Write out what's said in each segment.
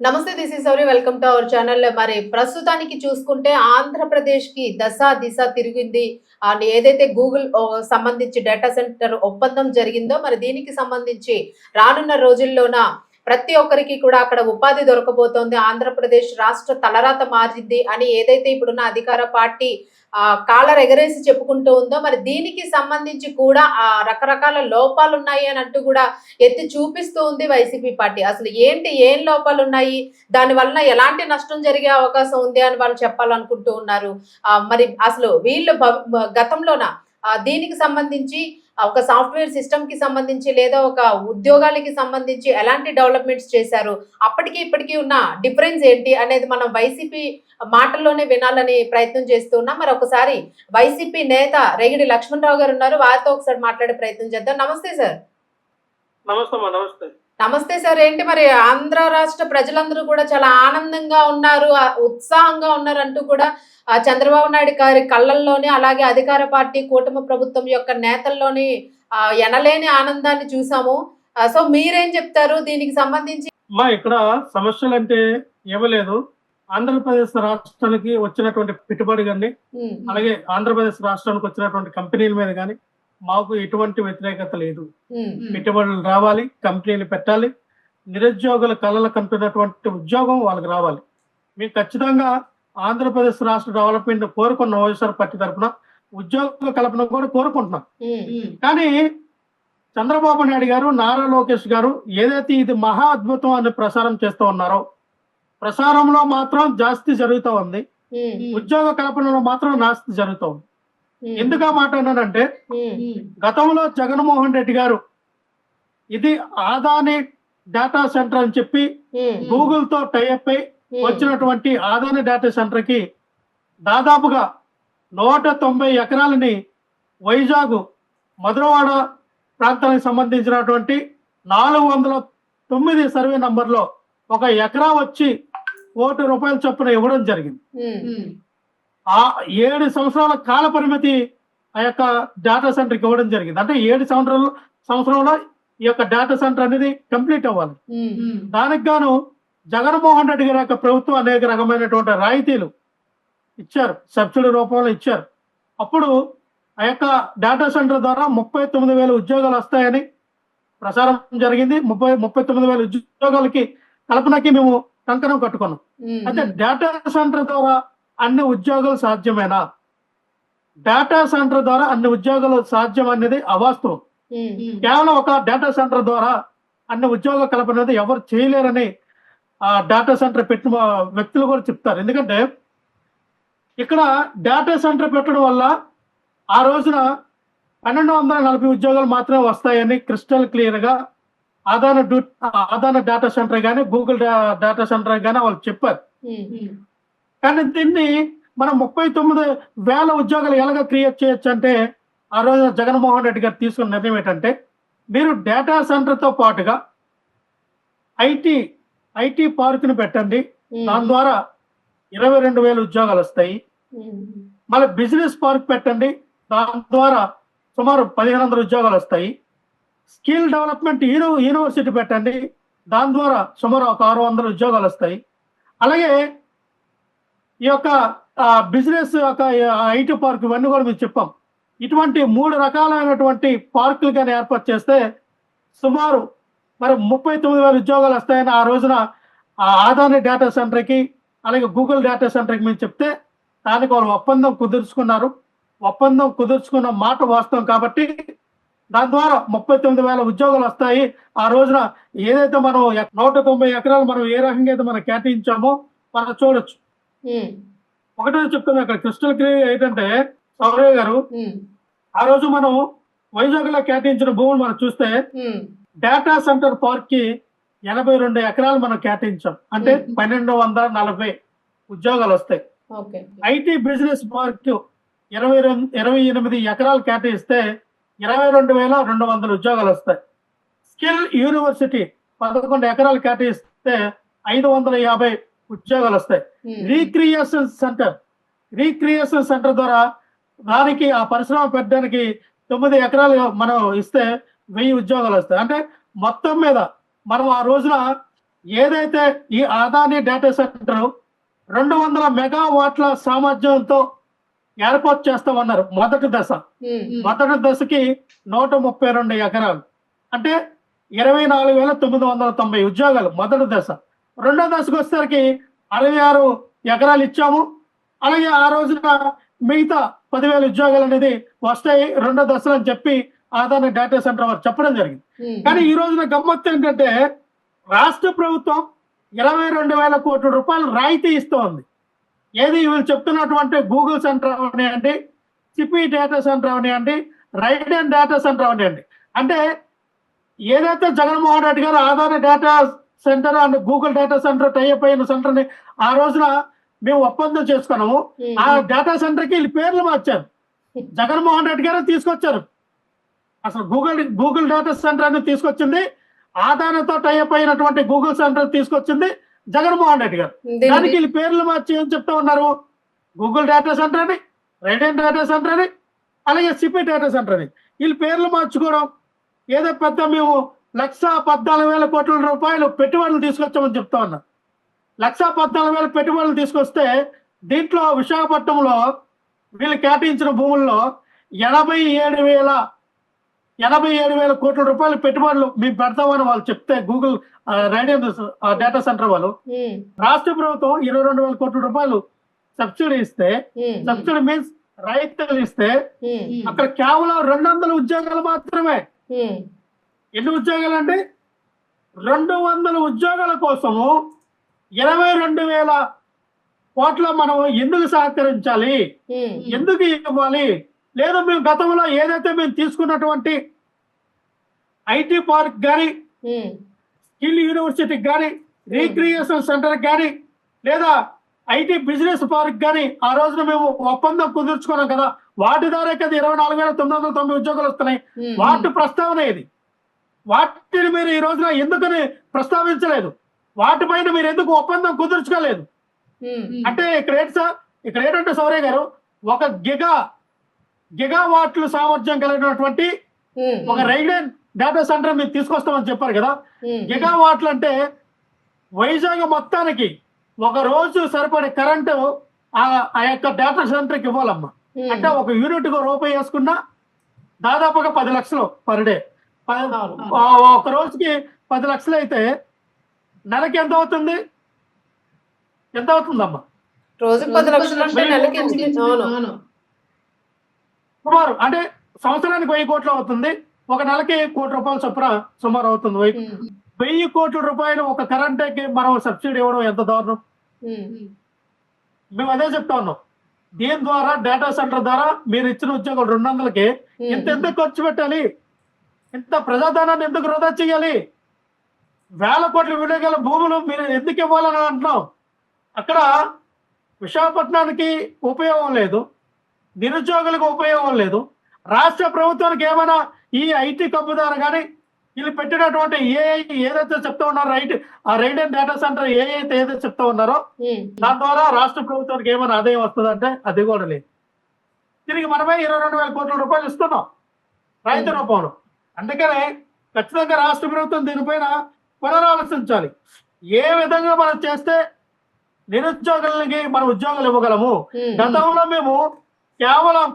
నమస్తే this is Souri welcome to our channel మరి ప్రస్తుతానికి చూసుకుంటే ఆంధ్రప్రదేశ్కి దశ దిశ తిరిగింది. అండ్ ఏదైతే గూగుల్ సంబంధించి డేటా సెంటర్ ఒప్పందం జరిగిందో మరి దీనికి సంబంధించి రానున్న రోజుల్లోన ప్రతి ఒక్కరికి కూడా అక్కడ ఉపాధి దొరకబోతోంది. ఆంధ్రప్రదేశ్ రాష్ట్ర తలరాత మారింది అని ఏదైతే ఇప్పుడున్న అధికార పార్టీ ఆ కాలర్ ఎగరేసి చెప్పుకుంటూ ఉందో మరి దీనికి సంబంధించి కూడా ఆ రకరకాల లోపాలు ఉన్నాయి అని అంటూ కూడా ఎత్తి చూపిస్తూ ఉంది వైసీపీ పార్టీ. అసలు ఏంటి ఏం లోపాలు ఉన్నాయి దాని వలన ఎలాంటి నష్టం జరిగే అవకాశం ఉంది అని వాళ్ళు చెప్పాలనుకుంటూ ఉన్నారు. ఆ, మరి అసలు వీళ్ళు గతంలోన? దీనికి సంబంధించి ఒక సాఫ్ట్వేర్ సిస్టమ్కి సంబంధించి లేదా ఒక ఉద్యోగాలకి సంబంధించి ఎలాంటి డెవలప్మెంట్స్ చేశారు? అప్పటికి ఇప్పటికీ ఉన్న డిఫరెన్స్ ఏంటి అనేది మనం వైసీపీ మాటల్లోనే వినాలని ప్రయత్నం చేస్తున్నాం మరి ఒకసారి వైసీపీ నేత రేగిడి లక్ష్మణరావు గారు ఉన్నారు. వారితో ఒకసారి మాట్లాడే ప్రయత్నం చేద్దాం. నమస్తే సార్. నమస్తే నమస్తే. నమస్తే సార్. ఏంటి మరి ఆంధ్ర రాష్ట్ర ప్రజలందరూ కూడా చాలా ఆనందంగా ఉన్నారు ఉత్సాహంగా ఉన్నారు అంటూ కూడా చంద్రబాబు నాయుడు గారి కళ్ళల్లోని అలాగే అధికార పార్టీ కూటమి ప్రభుత్వం యొక్క నేతల్లోని ఎనలేని ఆనందాన్ని చూసాము. సో మీరేం చెప్తారు? దీనికి సంబంధించి అమ్మా ఇక్కడ సమస్యలు అంటే ఇవ్వలేదు ఆంధ్రప్రదేశ్ రాష్ట్రానికి వచ్చినటువంటి పెట్టుబడి కానీ అలాగే ఆంధ్రప్రదేశ్ రాష్ట్రానికి వచ్చినటువంటి కంపెనీల మీద కానీ మాకు ఎటువంటి వ్యతిరేకత లేదు. పెట్టుబడులు రావాలి కంపెనీలు పెట్టాలి. నిరుద్యోగుల కళలు కంటున్నటువంటి ఉద్యోగం వాళ్ళకి రావాలి. మేము ఖచ్చితంగా ఆంధ్రప్రదేశ్ రాష్ట్ర డెవలప్మెంట్ కోరుకున్న వైఎస్ఆర్ పార్టీ తరఫున ఉద్యోగ కల్పన కూడా కోరుకుంటున్నాం. కానీ చంద్రబాబు నాయుడు గారు నారా లోకేష్ గారు ఏదైతే ఇది మహా అద్భుతం అని ప్రసారం చేస్తూ ఉన్నారో ప్రసారంలో మాత్రం జాస్తి జరుగుతూ ఉంది. ఉద్యోగ కల్పనలో మాత్రం నాస్తి జరుగుతూ ఉంది. ఎందుకు ఆ మాట అన్నానంటే గతంలో జగన్మోహన్ రెడ్డి గారు ఇది ఆదాని డేటా సెంటర్ అని చెప్పి గూగుల్తో టైఅప్ అయి వచ్చినటువంటి ఆదాని డేటా సెంటర్కి దాదాపుగా నూట తొంభై ఎకరాలని వైజాగ్ మధురవాడ ప్రాంతానికి సంబంధించినటువంటి నాలుగు వందల తొమ్మిది సర్వే నంబర్లో ఒక ఎకరా వచ్చి కోటి రూపాయల చొప్పున ఇవ్వడం జరిగింది. ఆ ఏడు సంవత్సరాల కాల పరిమితి ఆ యొక్క డేటా సెంటర్కి ఇవ్వడం జరిగింది. అంటే ఏడు సంవత్సరాలు సంవత్సరంలో ఈ యొక్క డేటా సెంటర్ అనేది కంప్లీట్ అవ్వాలి. దానికి గాను జగన్మోహన్ రెడ్డి గారి యొక్క ప్రభుత్వం అనేక రకమైనటువంటి రాయితీలు ఇచ్చారు. సబ్సిడీ రూపంలో ఇచ్చారు. అప్పుడు ఆ యొక్క డేటా సెంటర్ ద్వారా ముప్పై తొమ్మిది వేల ఉద్యోగాలు వస్తాయని ప్రసారం జరిగింది. ముప్పై ముప్పై తొమ్మిది వేల ఉద్యోగాలకి కల్పనకి మేము కంకణం కట్టుకున్నాం. అయితే డేటా సెంటర్ ద్వారా అన్ని ఉద్యోగాలు సాధ్యమేనా? డేటా సెంటర్ ద్వారా అన్ని ఉద్యోగాలు సాధ్యం అనేది అవాస్తవం. కేవలం ఒక డేటా సెంటర్ ద్వారా అన్ని ఉద్యోగ కల్పన అనేది ఎవరు చేయలేరని ఆ డేటా సెంటర్ పెట్టిన వ్యక్తులు కూడా చెప్తారు. ఎందుకంటే ఇక్కడ డేటా సెంటర్ పెట్టడం వల్ల ఆ రోజున పన్నెండు వందల నలభై ఉద్యోగాలు మాత్రమే వస్తాయని క్రిస్టల్ క్లియర్గా ఆదాన ఆదాన డేటా సెంటర్ కానీ గూగుల్ డేటా సెంటర్ కానీ వాళ్ళు చెప్పారు. కానీ దీన్ని మనం ముప్పై తొమ్మిది వేల ఉద్యోగాలు ఎలాగ క్రియేట్ చేయొచ్చు అంటే ఆ రోజు జగన్మోహన్ రెడ్డి గారు తీసుకున్న నిర్ణయం ఏంటంటే మీరు డేటా సెంటర్తో పాటుగా ఐటీ ఐటీ పార్క్ని పెట్టండి. దాని ద్వారా ఇరవై రెండు వేల ఉద్యోగాలు వస్తాయి. మళ్ళీ బిజినెస్ పార్క్ పెట్టండి. దాని ద్వారా సుమారు పదిహేను వందల ఉద్యోగాలు వస్తాయి. స్కిల్ డెవలప్మెంట్ యూని యూనివర్సిటీ పెట్టండి. దాని ద్వారా సుమారు ఒక ఆరు వందల ఉద్యోగాలు వస్తాయి. అలాగే ఈ యొక్క బిజినెస్ యొక్క ఐటీ పార్క్ ఇవన్నీ కూడా మేము చెప్పాం. ఇటువంటి మూడు రకాలైనటువంటి పార్కులు కానీ ఏర్పాటు చేస్తే సుమారు మరి ముప్పై తొమ్మిది వేల ఉద్యోగాలు వస్తాయని ఆ రోజున ఆ ఆదాని డేటా సెంటర్కి అలాగే గూగుల్ డేటా సెంటర్కి మేము చెప్తే దానికి వాళ్ళు ఒప్పందం కుదుర్చుకున్నారు. ఒప్పందం కుదుర్చుకున్న మాట వాస్తవం కాబట్టి దాని ద్వారా ముప్పై తొమ్మిది వేల ఉద్యోగాలు వస్తాయి. ఆ రోజున ఏదైతే మనం నూట తొంభై ఎకరాలు మనం ఏ రకంగా అయితే మనం కేటాయించామో మనం చూడొచ్చు. ఒకటే చెప్తున్నా ఇక్కడ. క్రిస్టల్ క్లియర్ ఏంటంటే సౌరయ్య గారు ఆ రోజు మనం వైజాగ్లో కేటాయించిన భూములు మనం చూస్తే డేటా సెంటర్ పార్క్కి ఎనభై రెండు ఎకరాలు మనం కేటాయించాం. అంటే. పన్నెండు వందల నలభై ఉద్యోగాలు వస్తాయి. ఓకే. ఐటీ బిజినెస్ పార్క్ ఇరవై రెండు ఇరవై ఎనిమిది ఎకరాలు కేటాయిస్తే ఇరవై రెండు వేల రెండు వందల ఉద్యోగాలు వస్తాయి. స్కిల్ యూనివర్సిటీ పదకొండు ఎకరాలు కేటాయిస్తే ఐదు వందల యాభై ఉద్యోగాలు వస్తాయి రీక్రియేషన్ సెంటర్. రీక్రియేషన్ సెంటర్ ద్వారా దానికి ఆ పరిశ్రమ పెట్టడానికి తొమ్మిది ఎకరాలు మనం ఇస్తే వెయ్యి ఉద్యోగాలు వస్తాయి. అంటే మొత్తం మీద మనం ఆ రోజున ఏదైతే ఈ అదాని డేటా సెంటర్ రెండు వందల మెగావాట్ల సామర్థ్యంతో ఏర్పాటు చేస్తామన్నారు మొదటి దశ. మొదటి దశకి నూట ముప్పై రెండు ఎకరాలు. అంటే ఇరవై నాలుగు వేల తొమ్మిది వందల తొంభై ఉద్యోగాలు మొదటి దశ. రెండో దశకు వచ్చేసరికి అరవై ఆరు ఎకరాలు ఇచ్చాము. అలాగే ఆ రోజున మిగతా పదివేల ఉద్యోగాలు అనేది వస్తాయి. రెండో దశలు అని చెప్పి ఆదాని డేటా సెంటర్ వారు చెప్పడం జరిగింది. కానీ ఈ రోజున గమ్మత్తు ఏంటంటే రాష్ట్ర ప్రభుత్వం ఇరవై రెండు వేల కోట్ల రూపాయలు రాయితీ ఇస్తోంది. ఏది వీళ్ళు చెప్తున్నటువంటి గూగుల్ సెంటర్ అవనివ్వండి సిపి డేటా సెంటర్ అవనివ్వండి రైడ్ అండ్ డేటా సెంటర్ అవనివ్వండి. అంటే ఏదైతే Jaganmohan Reddy garu Aadhaar data center and Google data center type అయిన సెంటర్ని ఆ రోజున మేము ఒప్పందం చేసుకున్నాము. ఆ డేటా సెంటర్కి వీళ్ళు పేర్లు మార్చారు. జగన్మోహన్ రెడ్డి గారు తీసుకొచ్చారు. అసలు గూగుల్ గూగుల్ డేటా సెంటర్ అని తీసుకొచ్చింది. ఆధారంతో టైప్ అయినటువంటి గూగుల్ సెంటర్ తీసుకొచ్చింది జగన్మోహన్ రెడ్డి గారు. దీనికి- వీళ్ళు పేర్లు మార్చి ఏం చెప్తా ఉన్నారు? గూగుల్ డేటా సెంటర్ అని రైడెన్ డేటా సెంటర్ అని అలాగే సిపి డేటా సెంటర్ అని వీళ్ళు పేర్లు మార్చుకోవడం. ఏదో పెద్ద మేము లక్ష పద్నాలుగు వేల కోట్ల రూపాయలు పెట్టుబడులు తీసుకొచ్చామని చెప్తా ఉన్నారు లక్ష పద్నాలుగు వేల పెట్టుబడులు తీసుకొస్తే దీంట్లో విశాఖపట్నంలో వీళ్ళు కేటాయించిన భూముల్లో ఎనభై ఏడు వేల ఎనభై ఏడు వేల కోట్ల రూపాయల పెట్టుబడులు మేము పెడతామని వాళ్ళు చెప్తే గూగుల్ రైడియన్ డేటా సెంటర్ వాళ్ళు. రాష్ట్ర ప్రభుత్వం ఇరవై రెండు వేల కోట్ల రూపాయలు సబ్సిడీ ఇస్తే సబ్సిడీ మీన్స్ రైతులు ఇస్తే అక్కడ కేవలం రెండు వందల ఉద్యోగాలు మాత్రమే. ఎన్ని ఉద్యోగాలు అంటే రెండు వందల ఉద్యోగాల కోసము ఇరవై రెండు వేల కోట్ల మనం ఎందుకు సహకరించాలి? ఎందుకు ఇవ్వాలి? లేదు మేము గతంలో ఏదైతే మేము తీసుకున్నటువంటి ఐటీ పార్క్ కానీ స్కిల్ యూనివర్సిటీకి కానీ రీక్రియేషన్ సెంటర్ కానీ లేదా ఐటీ బిజినెస్ పార్క్ కానీ ఆ రోజున మేము ఒప్పందం కుదుర్చుకున్నాం కదా. వాటి ద్వారా కదా ఇరవై నాలుగు వేల తొమ్మిది వందల తొంభై ఉద్యోగాలు వస్తున్నాయి. వాటి ప్రస్తావన ఇది వాటిని మీరు ఈ రోజున ఎందుకని ప్రస్తావించలేదు? వాటిపైన మీరు ఎందుకు ఒప్పందం కుదుర్చుకోలేదు? అంటే ఇక్కడ ఏంటి సార్? ఇక్కడ ఏంటంటే సౌరయ్య గారు ఒక గిగా గిగా వాట్లు సామర్థ్యం కలిగినటువంటి ఒక రైడెన్ డేటా సెంటర్ మీరు తీసుకొస్తామని చెప్పారు కదా? గిగా వాట్లు అంటే వైజాగ్ మొత్తానికి ఒక రోజు సరిపడే కరెంటు ఆ యొక్క డేటా సెంటర్కి ఇవ్వాలమ్మా. అంటే ఒక యూనిట్ రూపాయి వేసుకున్నా దాదాపుగా పది లక్షలు పర్ డే. ఒక రోజుకి పది లక్షలు అయితే నెలకి ఎంత అవుతుంది? ఎంత అవుతుందమ్మా? రోజుకు పది లక్షలు సుమారు. అంటే సంవత్సరానికి వెయ్యి కోట్లు అవుతుంది. ఒక నెలకి కోటి రూపాయలు చొప్పున సుమారు అవుతుంది. వెయ్యి వెయ్యి కోట్ల రూపాయలు ఒక కరెంట్కి మనం సబ్సిడీ ఇవ్వడం ఎంత దారుణం? మేము అదే చెప్తా ఉన్నాం. దీని ద్వారా డేటా సెంటర్ ద్వారా మీరు ఇచ్చిన ఉద్యోగాలు రెండు వందలకి ఇంత ఎందుకు ఖర్చు పెట్టాలి? ఇంత ప్రజాధనాన్ని ఎందుకు వృధా చేయాలి? వేల కోట్ల వినియోగాల భూములు మీరు ఎందుకు ఇవ్వాలని అంటున్నాం అక్కడ విశాఖపట్నానికి ఉపయోగం లేదు నిరుద్యోగులకు ఉపయోగం లేదు. రాష్ట్ర ప్రభుత్వానికి ఏమైనా ఈ ఐటీ కంపెనీ ద్వారా కానీ వీళ్ళు పెట్టినటువంటి ఏ ఏదైతే చెప్తా ఉన్నారో రైట్ ఆ రైడ్ అండ్ డేటా సెంటర్ ఏ అయితే ఏదైతే చెప్తా ఉన్నారో దాని ద్వారా రాష్ట్ర ప్రభుత్వానికి ఏమైనా ఆదాయం వస్తుందంటే అది కూడా లేదు. తిరిగి మనమే ఇరవై రెండు వేల కోట్ల రూపాయలు ఇస్తున్నాం. రైతు రూపంలో. అందుకనే ఖచ్చితంగా రాష్ట్ర ప్రభుత్వం దీనిపైన పునరాలోచించాలి. ఏ విధంగా మనం చేస్తే నిరుద్యోగులకి మనం ఉద్యోగాలు ఇవ్వగలము? గతంలో మేము కేవలం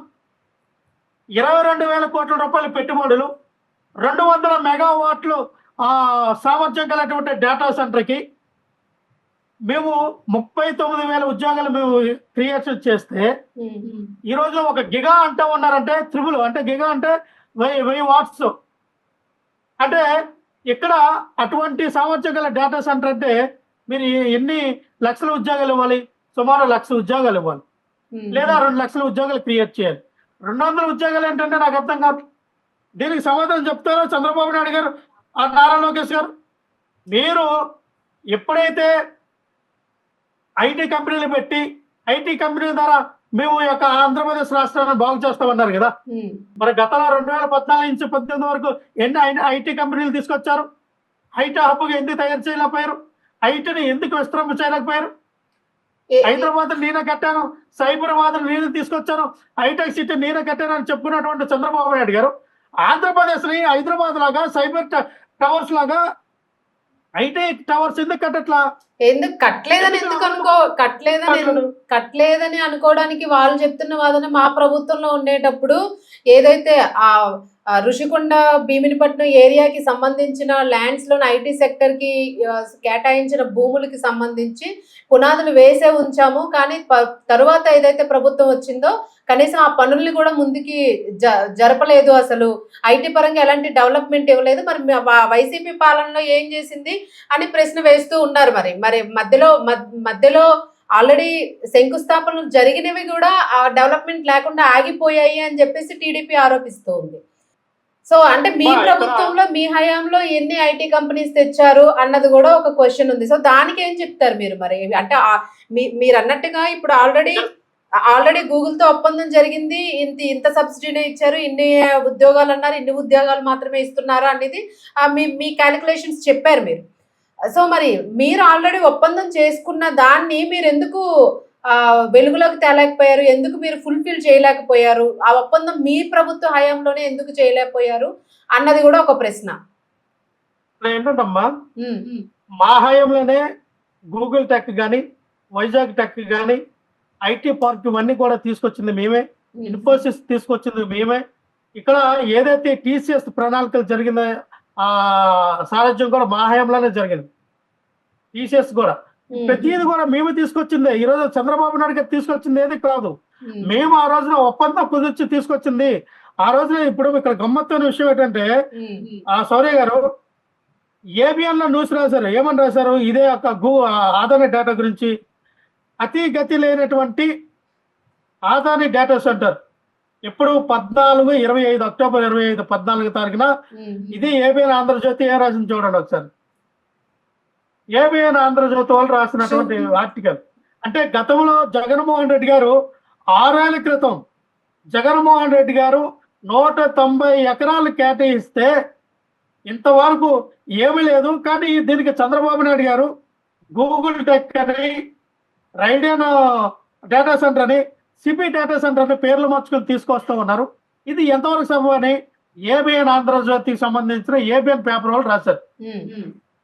ఇరవై రెండు వేల కోట్ల రూపాయల పెట్టుబడులు రెండు వందల మెగావాట్లు ఆ, సామర్థ్యం కలిగినటువంటి డేటా సెంటర్కి మేము ముప్పై తొమ్మిది వేల ఉద్యోగాలు మేము క్రియేషన్ చేస్తే ఈ రోజు ఒక గిగా అంటూ ఉన్నారంటే త్రిబుల్ అంటే గిగా అంటే వెయ్యి వెయ్యి వాట్స్ అంటే ఇక్కడ అటువంటి సామర్థ్యం గల డేటా సెంటర్ అంటే మీరు ఎన్ని లక్షల ఉద్యోగాలు ఇవ్వాలి? సుమారు లక్ష ఉద్యోగాలు ఇవ్వాలి. ఉమ్, లేదా రెండు లక్షల ఉద్యోగాలు క్రియేట్ చేయాలి. రెండు వందల ఉద్యోగాలు ఏంటంటే నాకు అర్థం కాదు. దీనికి సమాధానం చెప్తారో చంద్రబాబు నాయుడు గారు? ఆ నారా లోకేష్ గారు? మీరు ఎప్పుడైతే ఐటీ కంపెనీలు పెట్టి ఐటీ కంపెనీ ద్వారా మేము ఈ యొక్క ఆంధ్రప్రదేశ్ రాష్ట్రాన్ని బాగు చేస్తామన్నారు కదా. మరి గతంలో రెండు వేల పద్నాలుగు నుంచి పద్దెనిమిది వరకు ఎన్ని ఐటీ కంపెనీలు తీసుకొచ్చారు? ఐటీ హబ్గా ఎందుకు తయారు చేయలేకపోయారు? ఐటీని ఎందుకు విస్తరణ చేయలేకపోయారు? హైదరాబాద్ నేనే కట్టాను సైబరాబాద్ నేను తీసుకొచ్చాను హైటెక్ సిటీ నేనే కట్టాను అని చెప్పుకున్నటువంటి చంద్రబాబు నాయుడు గారు ఆంధ్రప్రదేశ్ని హైదరాబాద్ లాగా సైబర్ టవర్స్ లాగా ఐటీ టవర్స్ ఎందుకు కట్టట్లా? ఎందుకు కట్టలేదని ఎందుకు అనుకో కట్టలేదని కట్టలేదని అనుకోవడానికి వాళ్ళు చెప్తున్న వాదన మా ప్రభుత్వంలో ఉండేటప్పుడు ఏదైతే ఆ ఋషికొండ భీమినిపట్నం ఏరియాకి సంబంధించిన ల్యాండ్స్లోని ఐటీ సెక్టర్కి ఆ, కేటాయించిన భూములకి సంబంధించి పునాదులు వేసే ఉంచాము. కానీ తరువాత ఏదైతే ప్రభుత్వం వచ్చిందో కనీసం ఆ పనుల్ని కూడా ముందుకి జరపలేదు అసలు. ఐటీ పరంగా ఎలాంటి డెవలప్మెంట్ ఇవ్వలేదు. మరి వైసీపీ పాలనలో ఏం చేసింది అని ప్రశ్న వేస్తూ ఉన్నారు మరి. మరి మధ్యలో మధ్యలో ఆల్రెడీ శంకుస్థాపనలు జరిగినవి కూడా ఆ డెవలప్మెంట్ లేకుండా ఆగిపోయాయి అని చెప్పేసి టీడీపీ ఆరోపిస్తూ ఉంది సో అంటే మీ ప్రభుత్వంలో మీ హయాంలో ఎన్ని ఐటీ కంపెనీస్ తెచ్చారు అన్నది కూడా ఒక క్వశ్చన్ ఉంది. సో దానికి ఏం చెప్తారు మీరు మరి? అంటే మీరు అన్నట్టుగా ఇప్పుడు ఆల్రెడీ ఆల్రెడీ గూగుల్తో ఒప్పందం జరిగింది. ఇంత ఇంత సబ్సిడీనే ఇచ్చారు. ఇన్ని ఉద్యోగాలు అన్నారు. ఇన్ని ఉద్యోగాలు మాత్రమే ఇస్తున్నారు అనేది మీ మీ క్యాలిక్యులేషన్స్ చెప్పారు మీరు. సో మరి మీరు ఆల్రెడీ ఒప్పందం చేసుకున్న దాన్ని మీరు ఎందుకు వెలుగులోకి తేలేకపోయారు? ఎందుకు మీరు ఫుల్ఫిల్ చేయలేకపోయారు? ఆ ఒప్పందం మీ ప్రభుత్వ హయాంలోనే ఎందుకు చేయలేకపోయారు? అన్నది కూడా ఒక ప్రశ్న. ఏంటంటమ్మా? మా హయాంలోనే గూగుల్ టెక్ కానీ వైజాగ్ టెక్ కానీ ఐటీ పార్క్ ఇవన్నీ కూడా తీసుకొచ్చింది మేమే. ఇన్ఫోసిస్ తీసుకొచ్చింది మేమే. ఇక్కడ ఏదైతే టీసీఎస్ ప్రణాళికలు జరిగిందో ఆ సారథ్యం కూడా మా హయాంలోనే జరిగింది. టీసీఎస్ కూడా. ప్రతిది కూడా మేము తీసుకొచ్చిందే. ఈ రోజు చంద్రబాబు నాయుడు గారు తీసుకొచ్చింది ఏది కాదు. మేము. ఆ రోజున ఒప్పందం కుదిర్చి తీసుకొచ్చింది. ఆ రోజున ఇప్పుడు ఇక్కడ గమ్మత్తైన విషయం ఏంటంటే ఆ సౌర్య గారు ఏబిఎన్లో న్యూస్ రాశారు. ఏమని రాశారు? ఇదే ఒక గూ ఆదాని డేటా గురించి. అతి గతి లేనటువంటి ఆదాని డేటా సెంటర్. ఇప్పుడు పద్నాలుగు ఇరవై ఐదు అక్టోబర్ ఇరవై ఐదు పద్నాలుగు తారీఖున ఇది ఏబిఎన్ ఆంధ్రజ్యోతి ఏ రాసింది చూడండి ఒకసారి. ఏబిఎన్ ఆంధ్రజ్యోతి వాళ్ళు రాసినటువంటి ఆర్టికల్. అంటే గతంలో జగన్మోహన్ రెడ్డి గారు ఆరేళ్ళ క్రితం జగన్మోహన్ రెడ్డి గారు నూట తొంభై ఎకరాలు కేటాయిస్తే ఇంతవరకు ఏమీ లేదు. కానీ దీనికి చంద్రబాబు నాయుడు గారు గూగుల్ టెక్ అని రైడెన్ డేటా సెంటర్ అని సిపి డేటా సెంటర్ అని పేర్లు మార్చుకొని తీసుకొస్తూ ఉన్నారు. ఇది ఎంతవరకు సంభవం అని ఏబిఎన్ ఆంధ్రజ్యోతికి సంబంధించిన ఏబిఎన్ పేపర్ వాళ్ళు రాశారు.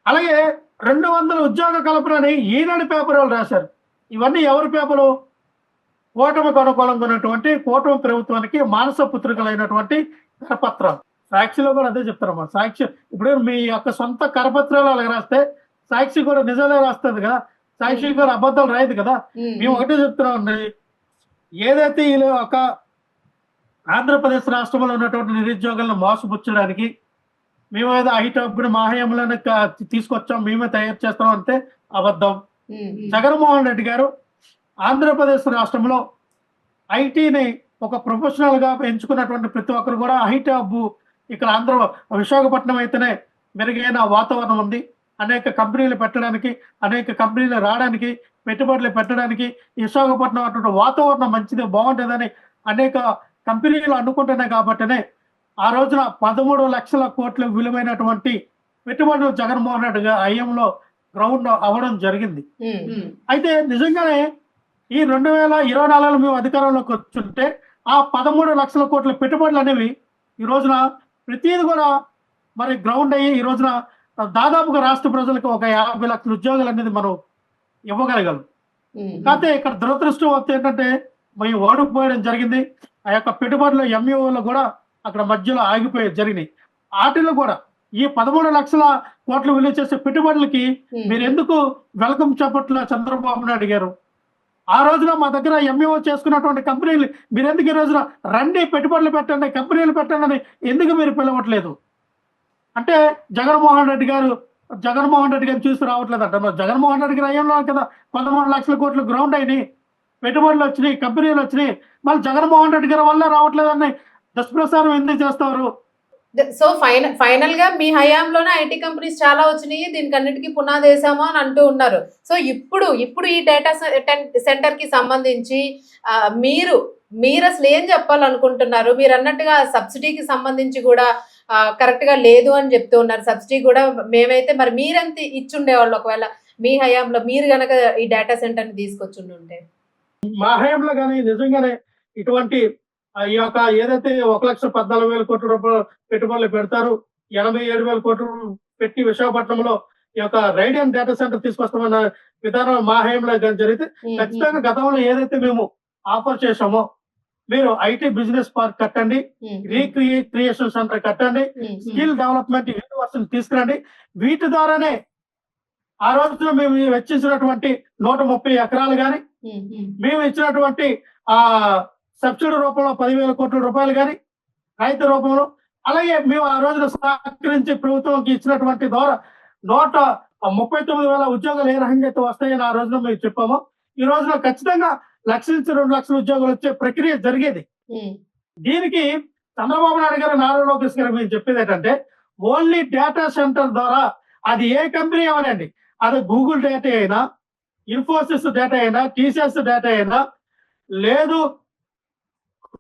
అలాగే రెండు వందల ఉద్యోగ కల్పనని ఈనాడు పేపర్ వాళ్ళు రాశారు. ఇవన్నీ ఎవరి పేపరు? కూటమికి అనుకూలంగా ఉన్నటువంటి కూటమి ప్రభుత్వానికి మానస పుత్రికలైనటువంటి కరపత్రాలు. సాక్షిలో కూడా అదే చెప్తారమ్మా సాక్షి ఇప్పుడు మీ యొక్క సొంత కరపత్రాలు అలాగ రాస్తే సాక్షి కూడా నిజాలే రాస్తుంది కదా. సాక్షి కూడా అబద్ధాలు రాయదు కదా. మేము ఒకటే చెప్తున్నామండి ఏదైతే వీళ్ళు ఒక ఆంధ్రప్రదేశ్ రాష్ట్రంలో ఉన్నటువంటి నిరుద్యోగులను మోసపుచ్చడానికి మేము ఏదో హైటాప్ మా హయాంలోనే క- తీసుకొచ్చాం మేమే తయారు చేస్తాం అంటే అబద్ధం. జగన్మోహన్ రెడ్డి గారు ఆంధ్రప్రదేశ్ రాష్ట్రంలో ఐటీని ఒక ప్రొఫెషనల్గా ఎంచుకున్నటువంటి ప్రతి ఒక్కరు కూడా ఐటీ హబ్ ఇక్కడ ఆంధ్ర విశాఖపట్నం అయితేనే మెరుగైన వాతావరణం ఉంది అనేక కంపెనీలు పెట్టడానికి అనేక కంపెనీలు రావడానికి పెట్టుబడులు పెట్టడానికి విశాఖపట్నం అటువంటి వాతావరణం మంచిది బాగుంటుందని అనేక కంపెనీలు అనుకుంటున్నాయి కాబట్టినే ఆ రోజున పదమూడు లక్షల కోట్ల విలువైనటువంటి పెట్టుబడులు జగన్మోహన్ రెడ్డి గారి హయాంలో గ్రౌండ్ అవ్వడం జరిగింది. అయితే నిజంగానే ఈ రెండు వేల ఇరవై నాలుగులో మేము అధికారంలోకి వచ్చుంటే ఆ పదమూడు లక్షల కోట్ల పెట్టుబడులు అనేవి ఈ రోజున ప్రతిది కూడా మరి గ్రౌండ్ అయ్యి ఈ రోజున దాదాపుగా రాష్ట్ర ప్రజలకు ఒక యాభై లక్షల ఉద్యోగాలు అనేది మనం ఇవ్వగలగలం కాకపోతే ఇక్కడ దురదృష్టం వస్తే ఏంటంటే మేము ఓడిపోయడం జరిగింది. ఆ యొక్క పెట్టుబడులు ఎంఈఓలు కూడా అక్కడ మధ్యలో ఆగిపోయి జరిగినాయి. వాటిలో కూడా ఈ పదమూడు లక్షల కోట్లు విలువ చేసే పెట్టుబడులకి. మీరు ఎందుకు వెల్కమ్ చెప్పట్ల చంద్రబాబు నాయుడు గారు? ఆ రోజున మా దగ్గర ఎంఈఓ చేసుకున్నటువంటి కంపెనీలు మీరు ఎందుకు ఈ రోజున రండి పెట్టుబడులు పెట్టండి కంపెనీలు పెట్టండి అని ఎందుకు మీరు పిలవట్లేదు? అంటే జగన్మోహన్ రెడ్డి గారు జగన్మోహన్ రెడ్డి గారు చూసి రావట్లేదు అంట జగన్మోహన్ రెడ్డి గారు అయ్యంలో కదా పదమూడు లక్షల కోట్లు గ్రౌండ్ అయినాయి పెట్టుబడులు వచ్చినాయి కంపెనీలు వచ్చినాయి. మళ్ళీ జగన్మోహన్ రెడ్డి గారి వల్ల రావట్లేదని దుష్ప్రచారం ఎందుకు చేస్తారు? సో ఫైనల్ ఫైనల్గా మీ హయాంలోనే ఐటీ కంపెనీస్ చాలా వచ్చినాయి దీనికి అన్నిటికీ పునాది వేసాము అని అంటూ ఉన్నారు. సో ఇప్పుడు ఇప్పుడు ఈ డేటా సెంటర్కి సంబంధించి మీరు మీరు అసలు ఏం చెప్పాలనుకుంటున్నారు? మీరు అన్నట్టుగా సబ్సిడీకి సంబంధించి కూడా కరెక్ట్గా లేదు అని చెప్తూ ఉన్నారు. సబ్సిడీ కూడా మేమైతే మరి మీరెంత ఇచ్చుండేవాళ్ళు ఒకవేళ మీ హయాంలో మీరు గనక ఈ డేటా సెంటర్ని తీసుకొచ్చి ఉంటే మా హయాంలో కానీ నిజంగానే ఇటువంటి ఈ యొక్క ఏదైతే ఒక లక్ష పద్నాలుగు వేల కోట్ల రూపాయలు పెట్టుబడులు పెడతారు ఎనభై ఏడు వేల కోట్లు పెట్టి విశాఖపట్నంలో ఈ యొక్క రైడియన్ డేటా సెంటర్ తీసుకొస్తామన్న విధానం మా హయాంలో జరిగితే ఖచ్చితంగా గతంలో ఏదైతే మేము ఆఫర్ చేశామో మీరు ఐటీ బిజినెస్ పార్క్ కట్టండి రీక్రియేట్ క్రియేషన్ సెంటర్ కట్టండి స్కిల్ డెవలప్మెంట్ యూనివర్సిటీ తీసుకురండి. వీటి ద్వారానే ఆ రోజున మేము వెచ్చించినటువంటి నూట ముప్పై ఎకరాలు కానీ మేము ఇచ్చినటువంటి ఆ సబ్సిడీ రూపంలో పదివేల కోట్ల రూపాయలు కానీ రైతు రూపంలో అలాగే మేము ఆ రోజున సహకరించి ప్రభుత్వంకి ఇచ్చినటువంటి ద్వారా నూట ముప్పై తొమ్మిది వేల ఉద్యోగాలు ఏ రకంగా అయితే వస్తాయని ఆ రోజున మేము చెప్పామో. ఈ రోజున ఖచ్చితంగా లక్ష నుంచి రెండు లక్షల ఉద్యోగాలు వచ్చే ప్రక్రియ జరిగేది. దీనికి చంద్రబాబు నాయుడు గారు నారా లోకేష్ గారు మేము చెప్పేది ఏంటంటే ఓన్లీ డేటా సెంటర్ ద్వారా అది ఏ కంపెనీ అవనండి అది గూగుల్ డేటా అయినా ఇన్ఫోసిస్ డేటా అయినా టీసీఎస్ డేటా అయినా లేదు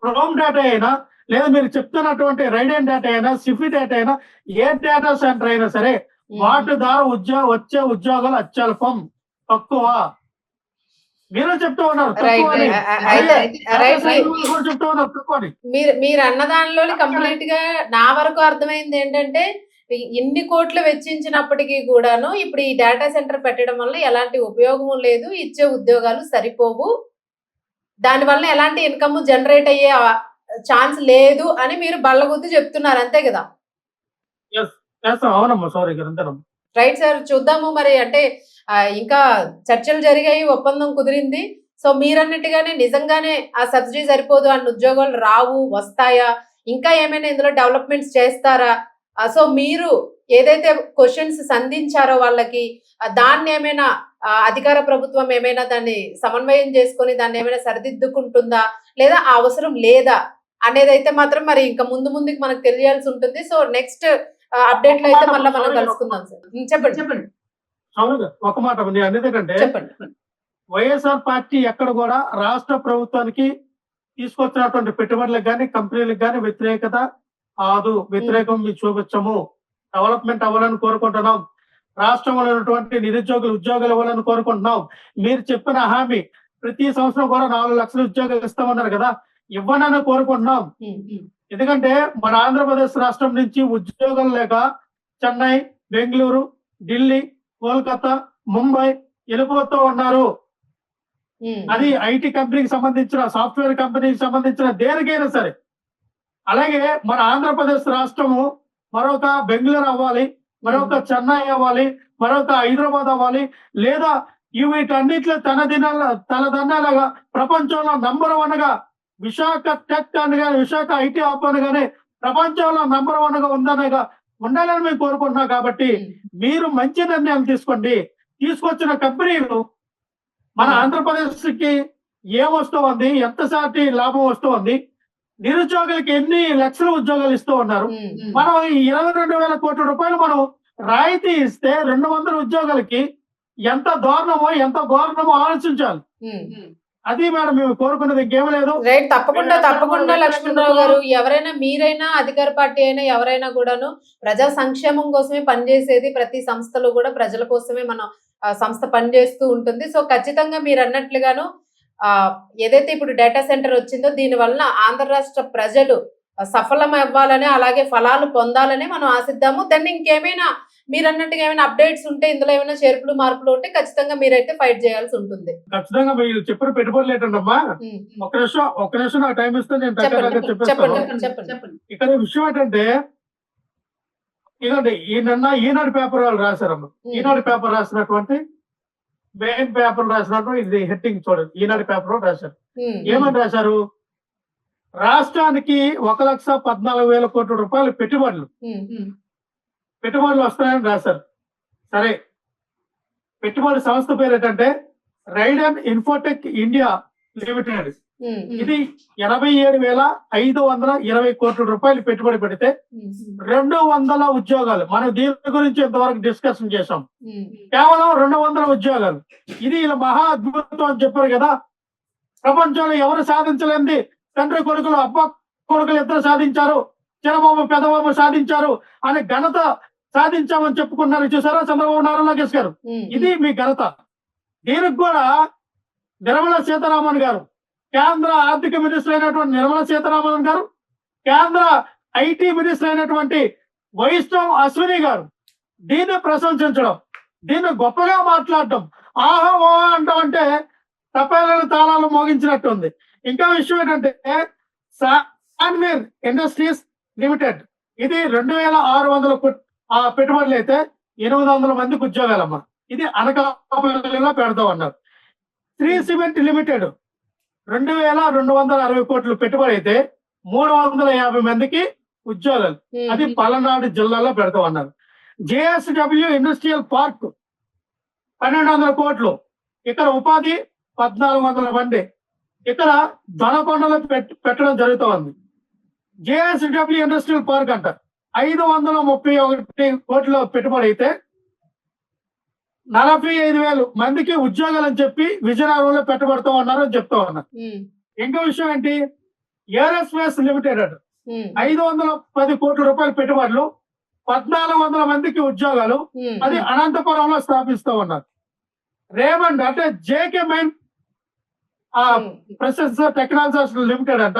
క్రోమ్ డేటా అయినా లేదా మీరు చెప్తున్నటువంటి రైడియన్ డేటా అయినా సిఫి డేటా అయినా ఏ డేటా సెంటర్ అయినా సరే ఉమ్. వాటి ద్వారా ఉద్యోగ వచ్చే ఉద్యోగాలు అత్యల్పం. తక్కువ. మీరు చెప్తూ ఉన్నారు చెప్తూ ఉన్నారు తక్కువ మీరు మీరు అన్న దానిలో కంప్లీట్గా నా వరకు అర్థమైంది ఏంటంటే ఇన్ని కోట్లు వెచ్చించినప్పటికీ కూడాను ఇప్పుడు ఈ డేటా సెంటర్ పెట్టడం వల్ల ఎలాంటి ఉపయోగం లేదు ఇచ్చే ఉద్యోగాలు సరిపోవు. దాని వల్ల ఎలాంటి ఇన్కమ్ జనరేట్ అయ్యే ఛాన్స్ లేదు అని మీరు బల్లగుద్ది చెప్తున్నారు. అంతే కదా? రైట్ సార్ చూద్దాము మరి. అంటే ఇంకా చర్చలు జరిగాయి ఒప్పందం కుదిరింది. సో మీరన్నట్టుగానే నిజంగానే ఆ సబ్సిడీ సరిపోదు అన్న ఉద్యోగాలు రావు వస్తాయా? ఇంకా ఏమైనా ఇందులో డెవలప్మెంట్స్ చేస్తారా? సో మీరు ఏదైతే క్వశ్చన్స్ సంధించారో వాళ్ళకి దాన్ని ఏమైనా అధికార ప్రభుత్వం ఏమైనా దాన్ని సమన్వయం చేసుకొని దాన్ని ఏమైనా సరిదిద్దుకుంటుందా? లేదా ఆ అవసరం లేదా? అనేది అయితే మాత్రం మరి ఇంకా ముందు ముందుకు మనకు తెలియాల్సి ఉంటుంది. సో నెక్స్ట్ అప్డేట్లో అయితే మళ్ళీ మనం కలుసుకుందాం సార్. చెప్పండి. చెప్పండి. అవును ఒక మాట చెప్పండి. వైఎస్ఆర్ పార్టీ ఎక్కడ కూడా రాష్ట్ర ప్రభుత్వానికి తీసుకొచ్చినటువంటి పెట్టుబడులకు కానీ కంపెనీలకు కానీ వ్యతిరేకత కాదు వ్యతిరేకం చూపించము డెవలప్మెంట్ అవ్వాలని కోరుకుంటున్నాం. రాష్ట్రంలో ఉన్నటువంటి నిరుద్యోగులు ఉద్యోగాలు ఇవ్వాలని కోరుకుంటున్నాం. మీరు చెప్పిన హామీ ప్రతి సంవత్సరం కూడా నాలుగు లక్షల ఉద్యోగాలు ఇస్తామన్నారు కదా ఇవ్వనని కోరుకుంటున్నాం. ఎందుకంటే మన ఆంధ్రప్రదేశ్ రాష్ట్రం నుంచి ఉద్యోగాలు లేక చెన్నై బెంగళూరు ఢిల్లీ కోల్కతా ముంబై వెళ్ళిపోతూ ఉన్నారు. అది ఐటీ కంపెనీకి సంబంధించిన సాఫ్ట్వేర్ కంపెనీకి సంబంధించిన దేనికైనా సరే అలాగే మన ఆంధ్రప్రదేశ్ రాష్ట్రము మరొక బెంగళూరు అవ్వాలి మరొక చెన్నై అవ్వాలి మరొక హైదరాబాద్ అవ్వాలి లేదా వీటన్నిటిలో తన దినాల తనదన్నాలుగా ప్రపంచంలో నంబర్ వన్గా విశాఖ టెక్ అనగా విశాఖ ఐటీ హబ్ అనగానే ప్రపంచంలో నంబర్ వన్గా ఉందనగా ఉండాలని మేము కోరుకుంటున్నాం కాబట్టి మీరు మంచి నిర్ణయాలు తీసుకోండి. తీసుకొచ్చిన కంపెనీలు మన ఆంధ్రప్రదేశ్కి ఏం వస్తుంది ఎంత శాటి లాభం వస్తుంది నిరుద్యోగులకి ఎన్ని లక్షల ఉద్యోగాలు ఇస్తూ ఉన్నారు. మనం ఈ ఇరవై రెండు వేల కోట్ల రూపాయలు మనం రాయితీ ఇస్తే రెండు వందల ఉద్యోగాలకి ఎంత దారుణమో ఎంత ఘోరణమో ఆలోచించాలి. అది మేడం మేము కోరుకున్నది ఇంకేం లేదు. రైట్ తప్పకుండా తప్పకుండా లక్ష్మణరావు గారు ఎవరైనా మీరైనా అధికార పార్టీ అయినా ఎవరైనా కూడాను ప్రజా సంక్షేమం కోసమే పనిచేసేది ప్రతి సంస్థలో కూడా ప్రజల కోసమే మనం సంస్థ పనిచేస్తూ ఉంటుంది. సో ఖచ్చితంగా మీరు అన్నట్లుగాను ఏదైతే ఇప్పుడు డేటా సెంటర్ వచ్చిందో దీని వలన ఆంధ్ర రాష్ట్ర ప్రజలు సఫలం అవ్వాలని అలాగే ఫలాలు పొందాలని మనం ఆశిద్దాము. దాన్ని ఇంకేమైనా మీరు అన్నట్టుగా ఏమైనా అప్డేట్స్ ఉంటే ఇందులో ఏమైనా చేర్పులు మార్పులు ఉంటే ఖచ్చితంగా మీరైతే ఫైట్ చేయాల్సి ఉంటుంది. ఖచ్చితంగా మీరు చెప్పిన పెట్టుబడులు ఏంటంటమ్మా ఉం. ఒక నిమిషం ఒక నిమిషం నాకు టైం ఇస్తే నేను చెప్పండి టక్కగా చెప్పేస్తాను. చెప్పండి చెప్పండి చెప్పండి. ఇక్కడ విషయం ఏంటంటే ఇదండి ఈ నిన్న ఈనాడు పేపర్ వాళ్ళు రాశారమ్మా. ఈనాడు పేపర్ రాసినటువంటి మెయిన్ పేపర్ రాసినటువంటి ఇది హెడ్డింగ్ చూడండి ఈనాడు పేపర్ రాశారు. ఏమని రాశారు రాష్ట్రానికి ఒక లక్ష పద్నాలుగు వేల కోట్ల రూపాయలు పెట్టుబడులు. పెట్టుబడులు వస్తాయని రాశారు సరే పెట్టుబడి సంస్థ పేరు ఏంటంటే రైడన్ ఇన్ఫోటెక్ ఇండియా లిమిటెడ్. ఇది ఎనభై ఏడు వేల ఐదు వందల ఇరవై కోట్ల రూపాయలు పెట్టుబడి పెడితే. రెండు వందల ఉద్యోగాలు. మనం దీని గురించి ఇంతవరకు డిస్కషన్ చేసాం. కేవలం రెండు వందల ఉద్యోగాలు. ఇది ఇలా మహా అద్భుతం అని చెప్పారు కదా. ప్రపంచంలో ఎవరు సాధించలేంది? తండ్రి కొడుకులు అబ్బ కొడుకులు ఇద్దరు సాధించారు. చిన్నబాబు పెదబాబు సాధించారు అనే ఘనత సాధించామని చెప్పుకున్నారు చూసారా చంద్రబాబు నారా లోకేష్ గారు. ఇది మీ ఘనత. దీనికి కూడా నిర్మలా సీతారామన్ గారు కేంద్ర ఆర్థిక మినిస్టర్ అయినటువంటి నిర్మలా సీతారామన్ గారు కేంద్ర ఐటీ మినిస్టర్ అయినటువంటి వైష్ణవ్ అశ్విని గారు దీన్ని ప్రశంసించడం దీన్ని గొప్పగా మాట్లాడటం ఆహా ఓ అంటాం అంటే తపాలను తాళాలు మోగించినట్టు ఉంది ఇంకా విషయం ఏంటంటే సాన్వీర్ ఇండస్ట్రీస్ లిమిటెడ్ ఇది రెండు వేల ఆరు వందల ఆ పెట్టుబడులు అయితే ఎనిమిది వందల మందికి ఉద్యోగాలమ్మా. ఇది అనకాపల్లిలో పెడతాం అన్నారు. శ్రీ సిమెంట్ లిమిటెడ్ రెండు వేల రెండు వందల అరవై కోట్లు పెట్టుబడి అయితే మూడు వందల యాభై మందికి ఉద్యోగాలు. అది పలనాడు జిల్లాలో పెడతాం అన్నారు. జేఎస్డబ్ల్యూ ఇండస్ట్రియల్ పార్క్ పన్నెండు వందల కోట్లు. ఇక్కడ ఉపాధి పద్నాలుగు వందల మంది. ఇక్కడ దొనకొండలో పెట్- పెట్టడం జరుగుతూ ఉంది జేఎస్డబ్ల్యూ ఇండస్ట్రియల్ పార్క్ అంట. ఐదు వందల ముప్పై ఒకటి కోట్ల పెట్టుబడి అయితే నలభై ఐదు వేలు మందికి ఉద్యోగాలు అని చెప్పి విజయనగరంలో పెట్టబడుతూ ఉన్నారు అని చెప్తా ఉన్నారు ఇంకో విషయం ఏంటి? ఏరోస్పేస్ లిమిటెడ్ అట. ఐదు వందల పది కోట్ల రూపాయల పెట్టుబడులు పద్నాలుగు వందల మందికి ఉద్యోగాలు అది అనంతపురంలో స్థాపిస్తూ ఉన్నారు. రేమండ్ అంటే JK mine process technologies limited అంట.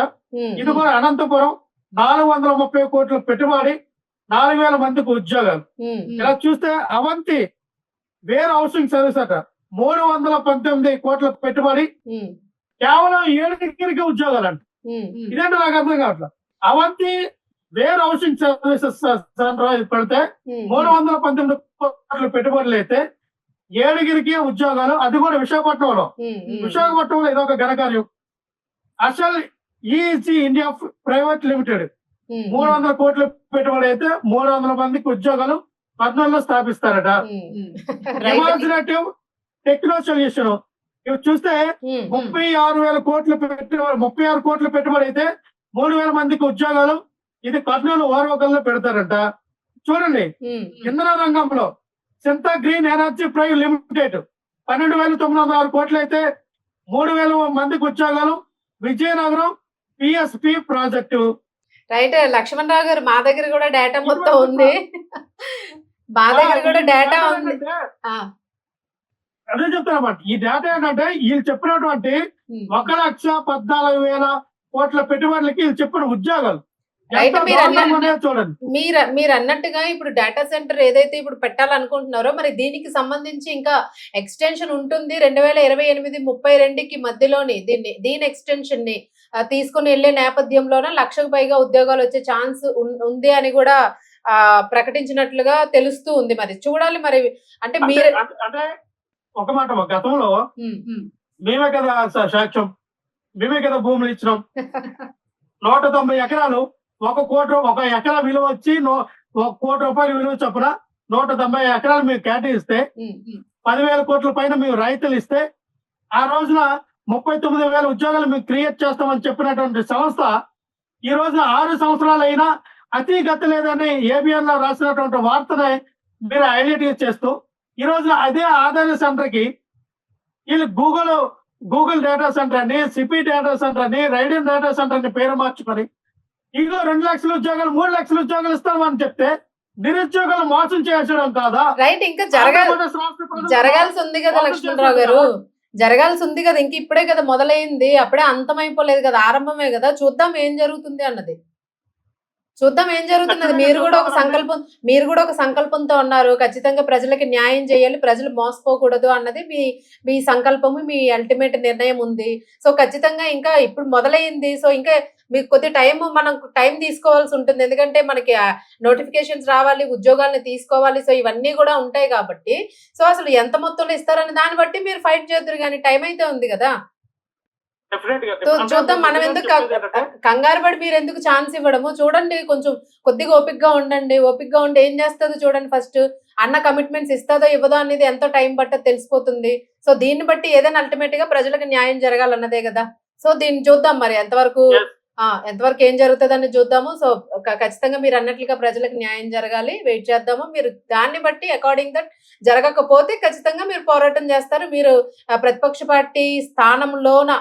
ఇది కూడా అనంతపురం నాలుగు వందల ముప్పై కోట్ల పెట్టుబడి నాలుగు వేల మందికి ఉద్యోగాలు. ఇలా చూస్తే అవంతి వేర్ హౌసింగ్ సర్వీస్ అట. మూడు వందల పంతొమ్మిది కోట్ల పెట్టుబడి. కేవలం ఏడుగురికి ఉద్యోగాలు అంట ఇదేంటి నాకు అర్థం కావట్లేదు అవంతి వేర్ హౌసింగ్ సర్వీసెస్ పెడితే మూడు వందల పంతొమ్మిది కోట్ల పెట్టుబడులు అయితే ఏడుగురికి ఉద్యోగాలు. అది కూడా విశాఖపట్నంలో. విశాఖపట్నంలో ఇదొక ఘనకార్యం. అసలు ఈజీ ఇండియా ప్రైవేట్ లిమిటెడ్. మూడు వందల కోట్ల పెట్టుబడి అయితే మూడు వందల మందికి ఉద్యోగాలు. కర్నూలులో స్థాపిస్తారట. Imaginative techno solution. ఇవి చూస్తే ముప్పై ఆరు వేల కోట్ల పెట్టుబడి ముప్పై ఆరు కోట్ల పెట్టుబడి అయితే మూడు వేల మందికి ఉద్యోగాలు ఇది కర్నూలు ఓర్వకల్లో పెడతారంట. చూడండి. ఇంధన రంగంలో సింతా గ్రీన్ ఎనర్జీ ప్రైవేట్ లిమిటెడ్ పన్నెండు వేల తొమ్మిది వందల ఆరు కోట్లు అయితే మూడు వేల మందికి ఉద్యోగాలు Vizianagaram PSP project. Right Lakshman Rao గారు మా దగ్గర కూడా డేటా మొత్తం ఉంది. మా దగ్గర కూడా డేటా ఉంది. ఆ, అదే చెప్తానమాట ఈ డేటా ఏంటంటే వీళ్ళు చెప్పినటువంటి. ఒక లక్ష పద్నాలుగు వేల కోట్ల పెట్టుబడులకి వీళ్ళు చెప్పిన ఉద్యోగాలు. మీరు మీరు మీరు అన్నట్టుగా ఇప్పుడు డేటా సెంటర్ ఏదైతే ఇప్పుడు పెట్టాలనుకుంటున్నారో మరి దీనికి సంబంధించి ఇంకా ఎక్స్టెన్షన్ ఉంటుంది. రెండు వేల ఇరవై ఎనిమిది ముప్పై రెండుకి మధ్యలోని దీన్ని దీని ఎక్స్టెన్షన్ని తీసుకుని వెళ్ళే నేపథ్యంలోనే లక్షకు పైగా ఉద్యోగాలు వచ్చే ఛాన్స్ ఉంది అని కూడా ప్రకటించినట్లుగా తెలుస్తూ ఉంది మరి చూడాలి మరి అంటే మీరు అంటే ఒక మాట గతంలో. మేమే కదా సాక్ష్యం మేమే కదా భూములు ఇచ్చినాం నూట తొంభై ఎకరాలు ఒక కోటి ఒక ఎకరా విలువ వచ్చి ఒక కోటి రూపాయల విలువ చొప్పున నూట తొంభై ఎకరాలు మేము కేటాయిస్తే. పదివేల కోట్ల పైన మేము రైతులు ఇస్తే ఆ రోజున ముప్పై తొమ్మిది వేల ఉద్యోగాలు మేము క్రియేట్ చేస్తామని చెప్పినటువంటి సంస్థ ఈ రోజున ఆరు సంవత్సరాలు అయినా అతి గతి లేదని ఏబిఎన్లో రాసినటువంటి వార్తని మీరు హైలైట్ చేస్తూ ఈ రోజున అదే ఆదాయ సెంటర్కి వీళ్ళు గూగుల్ గూగుల్ డేటా సెంటర్ అని సిపి డేటా సెంటర్ అని రైడిన్ డేటా సెంటర్ అని పేరు మార్చుకొని ఇదిగో రెండు లక్షల ఉద్యోగాలు మూడు లక్షల ఉద్యోగాలు ఇస్తామని చెప్తే నిరుద్యోగులు మోసం చేసడం కాదా? రైట్ ఇంకా జరగాల్సి ఉంది కదా లక్ష్మణరావు గారు. జరగాల్సి ఉంది కదా ఇంక ఇప్పుడే కదా మొదలైంది అప్పుడే అంతమైపోలేదు కదా ఆరంభమే కదా చూద్దాం ఏం జరుగుతుంది అన్నది. చూద్దాం ఏం జరుగుతున్నది మీరు కూడా ఒక. సంకల్పం మీరు కూడా ఒక సంకల్పంతో ఉన్నారు. ఖచ్చితంగా ప్రజలకి న్యాయం చేయాలి. ప్రజలు మోసపోకూడదు అన్నది మీ మీ సంకల్పము మీ అల్టిమేట్ నిర్ణయం ఉంది. సో ఖచ్చితంగా ఇంకా ఇప్పుడు మొదలైంది. సో ఇంకా మీకు కొద్ది టైం మనం టైం తీసుకోవాల్సి ఉంటుంది. ఎందుకంటే మనకి నోటిఫికేషన్స్ రావాలి ఉద్యోగాలను తీసుకోవాలి. సో ఇవన్నీ కూడా ఉంటాయి కాబట్టి. సో అసలు ఎంత మొత్తంలో ఇస్తారని దాన్ని బట్టి మీరు ఫైట్ చేద్దరు కానీ టైం అయితే ఉంది కదా Definite గా. సో అంటే చూద్దాం మనం ఎందుకు కంగారు పడి మీరు ఎందుకు ఛాన్స్ ఇవ్వడము? చూడండి కొంచెం కొద్దిగా ఓపిక్గా ఉండండి. ఓపిక్గా ఉండి ఏం చేస్తుందో చూడండి ఫస్ట్ అన్న కమిట్మెంట్స్ ఇస్తుందో ఇవ్వదో అనేది ఎంతో టైం పట్టదో తెలిసిపోతుంది. సో దీన్ని బట్టి ఏదైనా అల్టిమేట్గా ప్రజలకు న్యాయం జరగాలన్నదే కదా. సో దీన్ని చూద్దాం మరి ఎంతవరకు ఎంతవరకు ఏం జరుగుతుందని చూద్దాము. సో ఖచ్చితంగా మీరు అన్నట్లుగా ప్రజలకు న్యాయం జరగాలి. వెయిట్ చేద్దాము. మీరు దాన్ని బట్టి అకార్డింగ్ దట్ జరగకపోతే ఖచ్చితంగా మీరు పోరాటం చేస్తారు. మీరు ప్రతిపక్ష పార్టీ స్థానంలోన